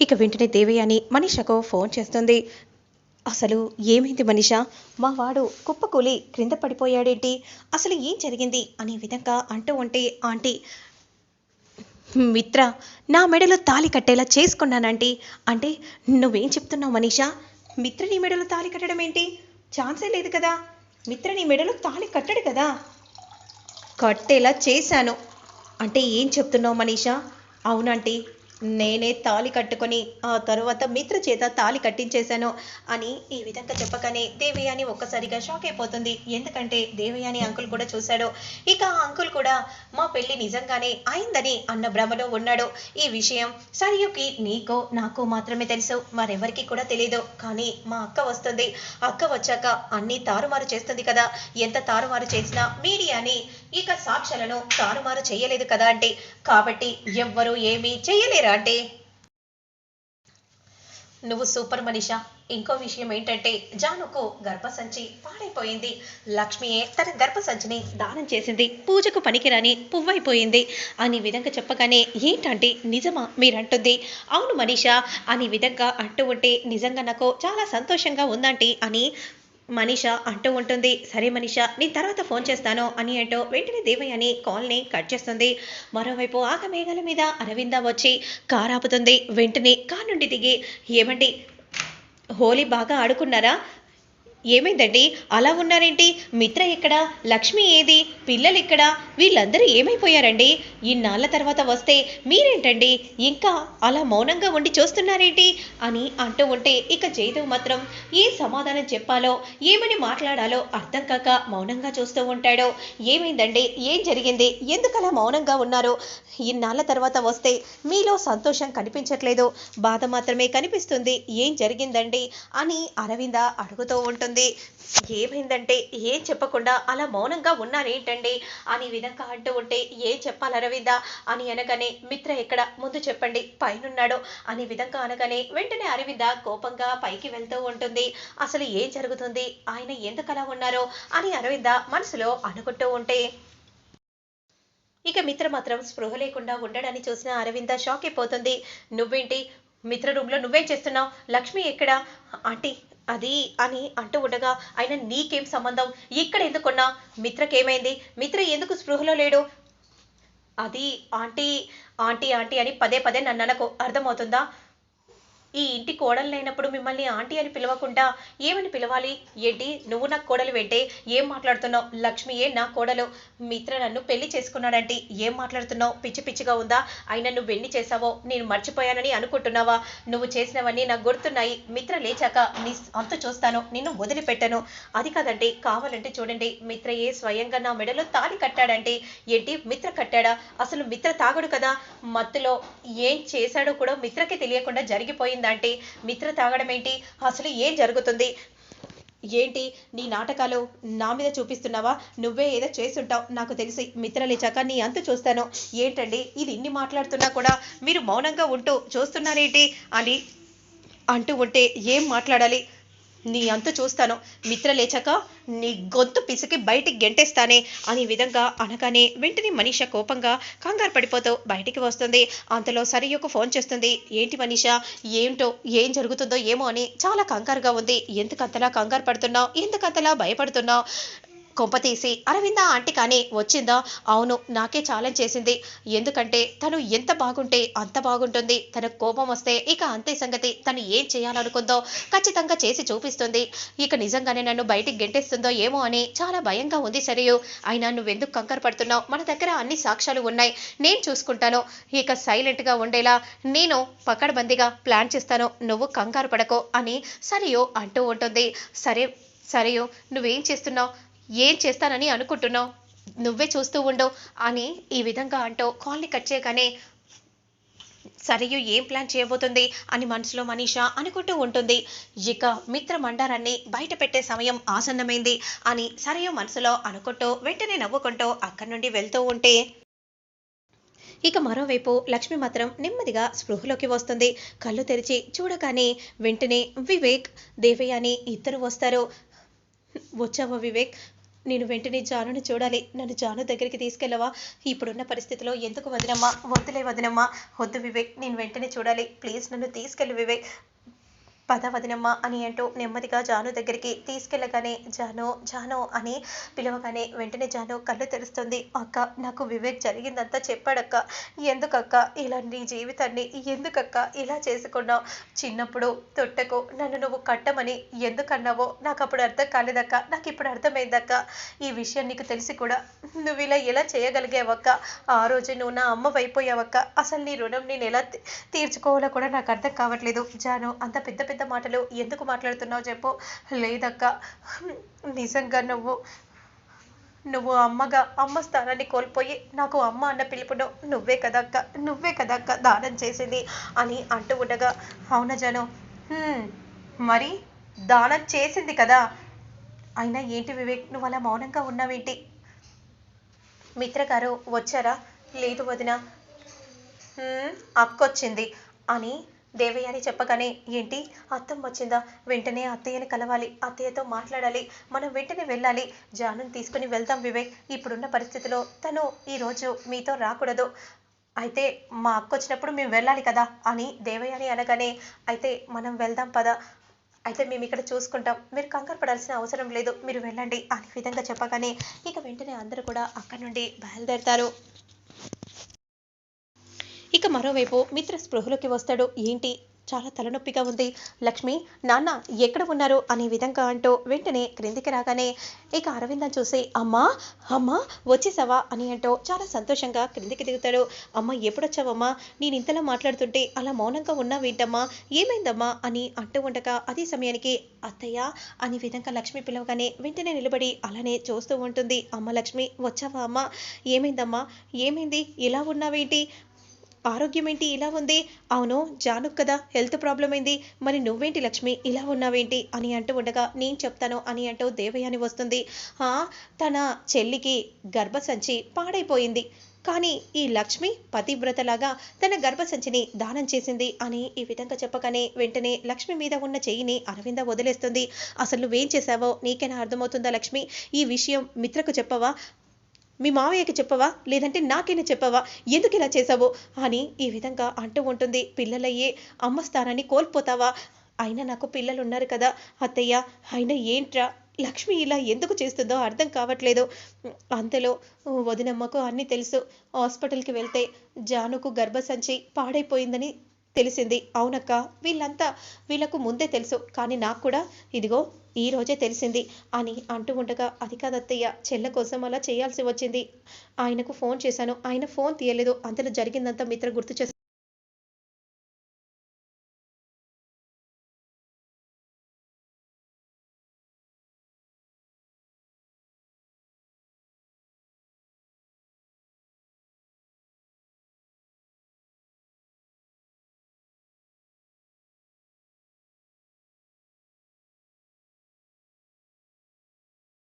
ఇక వెంటనే దేవయాని మనీషకు ఫోన్ చేస్తుంది. అసలు ఏమైంది మనిష? మా వాడు కుప్పకూలి క్రింద పడిపోయాడేంటి? అసలు ఏం జరిగింది? అనే విధంగా అంటూ ఉంటే ఆంటీ మిత్ర నా మెడలో తాలి కట్టేలా చేసుకున్నానంటీ. అంటే నువ్వేం చెప్తున్నావు మనీషా? మిత్ర నీ మెడలో తాలి కట్టడం ఏంటి ఛాన్సే లేదు కదా. మిత్ర నీ మెడలో తాలి కట్టడు కదా. కట్టేలా చేశాను. అంటే ఏం చెప్తున్నావు మనీషా? అవునంటీ నేనే తాళి కట్టుకొని ఆ తరువాత మిత్ర చేత తాళి కట్టించేశాను అని ఈ విధంగా చెప్పగానే దేవయాని ఒక్కసారిగా షాక్ అయిపోతుంది. ఎందుకంటే దేవయాని అంకుల్ కూడా చూశాడు. ఇక ఆ అంకుల్ కూడా మా పెళ్ళి నిజంగానే అయిందని అన్న భ్రమలో ఉన్నాడు. ఈ విషయం సరియుకి నీకో నాకు మాత్రమే తెలుసు. మరెవరికి కూడా తెలియదు కానీ మా అక్క వస్తుంది. అక్క వచ్చాక అన్ని తారుమారు చేస్తుంది కదా. ఎంత తారుమారు చేసినా మీడియాని ఇక సాక్ష్యాలను తారుమారు చేయలేదు కదా అంటే? కాబట్టి ఎవ్వరూ ఏమీ చేయలేరా అంటే? నువ్వు సూపర్ మనిష. ఇంకో విషయం ఏంటంటే జానుకు గర్భసంచి పాడైపోయింది. లక్ష్మియే తన గర్భసంచిని దానం చేసింది. పూజకు పనికిరాని పువ్వైపోయింది. అని విధంగా చెప్పగానే ఏంటంటే నిజమా మీరంటుంది? అవును మనీష అని విధంగా అంటూ ఉంటే నిజంగా నాకు చాలా సంతోషంగా ఉందంటే అని మనీష అంటూ ఉంటుంది. సరే మనీష నేను తర్వాత ఫోన్ చేస్తాను అని అంటూ వెంటనే దేవయ్యని కాల్ని కట్ చేస్తుంది. మరోవైపు ఆకమేఘాల మీద అరవింద వచ్చి కారు ఆపుతుంది వెంటనే కార్ నుండి దిగి ఏమండి హోలీ బాగా ఆడుకున్నారా? ఏమైందండి? అలా ఉన్నారేంటి? మిత్ర ఎక్కడ? లక్ష్మి ఏది? పిల్లలు ఎక్కడ? వీళ్ళందరూ ఏమైపోయారండి? ఇన్నాళ్ళ తర్వాత వస్తే మీరేంటండి? ఇంకా అలా మౌనంగా ఉండి చూస్తున్నారేంటి? అని అంటూ ఉంటే ఇక జయదేవ్ మాత్రం ఏ సమాధానం చెప్పాలో ఏమని మాట్లాడాలో అర్థం కాక మౌనంగా చూస్తూ ఉంటాడో. ఏమైందండి? ఏం జరిగింది? ఎందుకు అలా మౌనంగా ఉన్నారో? ఇన్నాళ్ళ తర్వాత వస్తే మీలో సంతోషం కనిపించట్లేదు. బాధ మాత్రమే కనిపిస్తుంది. ఏం జరిగిందండి? అని అరవింద అడుగుతూ ఉంటుంది. ఏమైందంటే ఏం చెప్పకుండా అలా మౌనంగా ఉన్నానేంటండి? అని విధంగా అంటూ ఉంటే ఏం చెప్పాలి అరవింద? అని అనగానే మిత్ర ఎక్కడ? ముందు చెప్పండి పైనున్నాడు. అని విధంగా అనగానే వెంటనే అరవింద కోపంగా పైకి వెళ్తూ ఉంటుంది. అసలు ఏం జరుగుతుంది? ఆయన ఎందుకు అలా ఉన్నారో? అని అరవింద మనసులో అనుకుంటూ ఉంటే ఇక మిత్ర మాత్రం స్పృహ లేకుండా ఉండడాన్ని చూసిన అరవింద షాక్ అయిపోతుంది. నువ్వేంటి? మిత్ర రూమ్లో నువ్వేం చేస్తున్నావు? లక్ష్మి ఎక్కడ? ఆంటీ అది అని అంటూ ఉండగా ఆయన నీకేం సంబంధం? ఇక్కడ ఎందుకున్నా మిత్రకేమైంది? మిత్ర ఎందుకు స్పృహలో లేడు? అది ఆంటీ ఆంటీ ఆంటీ అని పదే పదే నన్ను అనకు అర్థమవుతుందా? ఈ ఇంటి కోడలు లేనప్పుడు మిమ్మల్ని ఆంటీ అని పిలవకుండా ఏమని పిలవాలి? ఏంటి? నువ్వు నాకు కోడలు వెంటే ఏం మాట్లాడుతున్నావు? లక్ష్మియే నా కోడలు? మిత్ర నన్ను పెళ్ళి చేసుకున్నాడంటే ఏం మాట్లాడుతున్నావు? పిచ్చి పిచ్చిగా ఉందా? అయినా నువ్వు ఎన్ని చేసావో నేను మర్చిపోయానని అనుకుంటున్నావా? నువ్వు చేసినవన్నీ నాకు గుర్తున్నాయి. మిత్ర లేచాక నీ అంత చూస్తాను. నిన్ను వదిలిపెట్టను. అది కాదండి కావాలంటే చూడండి. మిత్రయే స్వయంగా నా మెడలో తాళి కట్టాడంటే ఏంటి? మిత్ర కట్టాడా? అసలు మిత్ర తాగడు కదా? మత్తులో ఏం చేశాడో కూడా మిత్రకి తెలియకుండా జరిగిపోయింది. జరిగిపోయిందంటే మిత్ర తాగడం ఏంటి? అసలు ఏం జరుగుతుంది? ఏంటి? నీ నాటకాలు నా మీద చూపిస్తున్నావా? నువ్వే ఏదో చేస్తుంటావు. నాకు తెలిసి మిత్రలేచాక నీ అంత చూస్తాను. ఏంటండి? ఇది ఇన్ని మాట్లాడుతున్నా కూడా మీరు మౌనంగా ఉంటూ చూస్తున్నారేంటి? అని అంటూ ఉంటే ఏం మాట్లాడాలి? నీ అంత చూస్తాను. మిత్ర లేచాక నీ గొంతు పిసికి బయటికి గెంటేస్తానే అనే విధంగా అనగానే వెంటనే మనీష కోపంగా కంగారు పడిపోతూ బయటికి వస్తుంది. అంతలో సరియొక ఫోన్ చేస్తుంది. ఏంటి మనీష? ఏంటో? ఏం జరుగుతుందో ఏమో అని చాలా కంగారుగా ఉంది. ఎందుకంతలా కంగారు పడుతున్నావు? ఎందుకంతలా భయపడుతున్నావు? కొంపతీసి అరవింద ఆంటీ కానీ వచ్చిందా? అవును నాకే ఛాలెంజ్ చేసింది. ఎందుకంటే తను ఎంత బాగుంటే అంత బాగుంటుంది. తన కోపం వస్తే ఇక అంతే సంగతి. తను ఏం చేయాలనుకుందో ఖచ్చితంగా చేసి చూపిస్తుంది. ఇక నిజంగానే నన్ను బయటికి గెంటేస్తుందో ఏమో అని చాలా భయంగా ఉంది సరియు అయినా నువ్వెందుకు కంకర పడుతున్నావు? మన దగ్గర అన్ని సాక్ష్యాలు ఉన్నాయి. నేను చూసుకుంటాను. ఇక సైలెంట్గా ఉండేలా నేను పక్కడబందిగా ప్లాన్ చేస్తాను. నువ్వు కంగారు పడకో అని సరియు అంటూ ఉంటుంది. సరే సరియు నువ్వేం చేస్తున్నావు? ఏం చేస్తానని అనుకుంటున్నావు? నువ్వే చూస్తూ ఉండవు అని ఈ విధంగా అంటూ కాల్ని కట్ చేయగానే సరియు ఏం ప్లాన్ చేయబోతుంది అని మనసులో మనీష అనుకుంటూ ఉంటుంది. ఇక మిత్ర మండారాన్ని బయట పెట్టే సమయం ఆసన్నమైంది అని సరియు మనసులో అనుకుంటూ వెంటనే నవ్వుకుంటూ అక్కడి నుండి వెళ్తూ ఉంటే ఇక మరోవైపు లక్ష్మి మాత్రం నెమ్మదిగా స్పృహలోకి వస్తుంది. కళ్ళు తెరిచి చూడగానే వెంటనే వివేక్ దేవయ్య అని ఇద్దరు వస్తారు. వచ్చావా వివేక్? నేను వెంటనే జానుని చూడాలి. నన్ను జాను దగ్గరికి తీసుకెళ్ళవా? ఇప్పుడున్న పరిస్థితిలో ఎందుకు వదినమ్మా? వద్దులే వదినమ్మా. వద్దు వివేక్ నేను వెంటనే చూడాలి. ప్లీజ్ నన్ను తీసుకెళ్ళు వివేక్. పద వదినమ్మ అని అంటూ నెమ్మదిగా జాను దగ్గరికి తీసుకెళ్ళగానే జాను జాను అని పిలవగానే వెంటనే జాను కళ్ళు తెరుస్తుంది. అక్క నాకు వివేక్ జరిగిందంతా చెప్పాడక్క. ఎందుకక్క? ఇలా నీ జీవితాన్ని ఎందుకక్క ఇలా చేసుకున్నావు? చిన్నప్పుడు తొట్టకు నన్ను నువ్వు కట్టమని ఎందుకన్నావో నాకు అప్పుడు అర్థం కాలేదక్క. నాకు ఇప్పుడు అర్థమైందక్క. ఈ విషయం నీకు తెలిసి కూడా నువ్వు ఇలా ఎలా చేయగలిగావక్క? ఆ రోజు నువ్వు నా అమ్మ అయిపోయావక్క అసలు నీ రుణం నేను ఎలా తీర్చుకోవాలో కూడా నాకు అర్థం కావట్లేదు. జాను అంత పెద్ద పెద్ద మాటలు ఎందుకు మాట్లాడుతున్నావు చెప్పు. లేదక్క నిజంగా నువ్వు నువ్వు అమ్మగా అమ్మ స్థానాన్ని కోల్పోయి నాకు అమ్మ అన్న పిలుపును నువ్వే కదక్క నువ్వే కదక్క దానం చేసింది అని అంటూ ఉండగా అవున జను? మరి దానం చేసింది కదా. అయినా ఏంటి వివేక్ నువ్వు అలా మౌనంగా ఉన్నావేంటి? మిత్రగారు వచ్చారా? లేదు వదిన. అక్కొచ్చింది అని దేవయ్య అని చెప్పగానే ఏంటి? అత్తమ్మ వచ్చిందా? వెంటనే అత్తయ్యని కలవాలి అత్తయ్యతో మాట్లాడాలి మనం వెంటనే వెళ్ళాలి. జానుని తీసుకుని వెళ్దాం వివేక్. ఇప్పుడున్న పరిస్థితిలో తను ఈరోజు మీతో రాకూడదు. అయితే మా అక్క వచ్చినప్పుడు మేము వెళ్ళాలి కదా అని దేవయ్యని అనగానే అయితే మనం వెళ్దాం పద. అయితే మేము ఇక్కడ చూసుకుంటాం. మీరు కంగారు పడాల్సిన అవసరం లేదు. మీరు వెళ్ళండి అనే విధంగా చెప్పగానే ఇక వెంటనే అందరూ కూడా అక్కడి నుండి బయలుదేరతారు. ఇక మరోవైపు మిత్ర స్పృహలోకి వస్తాడు. ఏంటి? చాలా తలనొప్పిగా ఉంది. లక్ష్మి నాన్న ఎక్కడ ఉన్నారు? అనే విధంగా అంటూ వెంటనే క్రిందికి రాగానే ఇక అరవిందం చూసి అమ్మా అమ్మా వచ్చేసావా? అని అంటూ చాలా సంతోషంగా క్రిందికి దిగుతాడు. అమ్మ ఎప్పుడొచ్చావమ్మా? నేను ఇంతలా మాట్లాడుతుంటే అలా మౌనంగా ఉన్నావేంటమ్మా ఏమైందమ్మా? అని అంటూ ఉండగా అదే సమయానికి అత్తయ్య అనే విధంగా లక్ష్మి పిలవగానే వెంటనే నిలబడి అలానే చూస్తూ ఉంటుంది. అమ్మ లక్ష్మి వచ్చావా అమ్మ? ఏమైందమ్మా? ఏమైంది? ఇలా ఉన్నావేంటి? ఆరోగ్యం ఏంటి ఇలా ఉంది? అవును జానుక్ కదా హెల్త్ ప్రాబ్లం ఏంది? మరి నువ్వేంటి లక్ష్మి ఇలా ఉన్నావేంటి? అని అంటూ ఉండగా నేను చెప్తాను అని అంటూ దేవయాని వస్తుంది. "ఆ, తన చెల్లికి గర్భసంచి పాడైపోయింది. కానీ ఈ లక్ష్మి పతివ్రతలాగా తన గర్భసంచిని దానం చేసింది అని ఈ విధంగా చెప్పగానే వెంటనే లక్ష్మి మీద ఉన్న చెయ్యిని అరవింద వదిలేస్తుంది. అసలు నువ్వేం చేశావో నీకైనా అర్థమవుతుందా లక్ష్మి? ఈ విషయం మిత్రకు చెప్పవా? మీ మావయ్యకి చెప్పవా? లేదంటే నాకైనా చెప్పవా? ఎందుకు ఇలా చేసావు అని ఈ విధంగా అంటూ ఉంటుంది. పిల్లలయ్యే అమ్మ స్థానాన్ని కోల్పోతావా? అయినా నాకు పిల్లలు ఉన్నారు కదా అత్తయ్య. అయినా ఏంట్రా? లక్ష్మి ఇలా ఎందుకు చేస్తుందో అర్థం కావట్లేదు. అంతలో వదినమ్మకు అన్నీ తెలుసు. హాస్పిటల్కి వెళ్తే జానుకు గర్భసంచి పాడైపోయిందని తెలిసింది. అవునక్క వీళ్ళంతా వీళ్ళకు ముందే తెలుసు. కానీ నాకు కూడా ఇదిగో ఈ రోజే తెలిసింది అని అంటూ ఉండగా అది కాదత్తయ్య చెల్ల కోసం అలా చేయాల్సి వచ్చింది. ఆయనకు ఫోన్ చేశాను. ఆయన ఫోన్ తీయలేదు. అంతలో జరిగిందంతా మిత్ర గుర్తు చేస్తాను